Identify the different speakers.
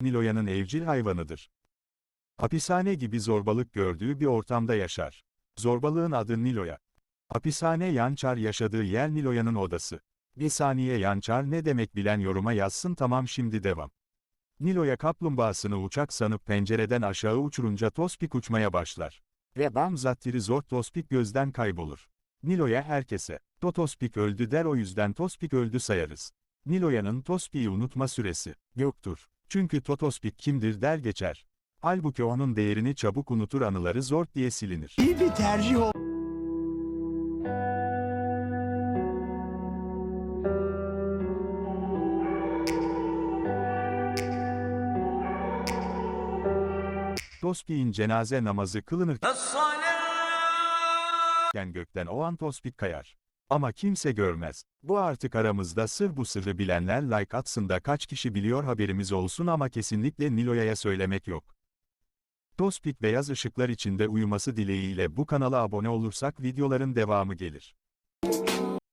Speaker 1: Niloya'nın evcil hayvanıdır. Hapishane gibi zorbalık gördüğü bir ortamda yaşar. Zorbalığın adı Niloya. Hapishane Yançar yaşadığı yer Niloya'nın odası. Bir saniye Yançar ne demek bilen yoruma yazsın tamam şimdi devam. Niloya kaplumbağasını uçak sanıp pencereden aşağı uçurunca Tospik uçmaya başlar. Ve bam zattiri zor Tospik gözden kaybolur. Niloya herkese, Totospik öldü der o yüzden Tospik öldü sayarız. Niloya'nın Tospik'i unutma süresi, yoktur. Çünkü Totospik kimdir der geçer. Halbuki onun değerini çabuk unutur anıları zor diye silinir.
Speaker 2: İyi bir tercih oldu.
Speaker 1: Tospik'in cenaze namazı kılınırken gökten o an Tospik kayar. Ama kimse görmez. Bu artık aramızda sır bu sırrı bilenler like atsın da kaç kişi biliyor haberimiz olsun ama kesinlikle Niloya'ya söylemek yok. Tospik beyaz ışıklar içinde uyuması dileğiyle bu kanala abone olursak videoların devamı gelir.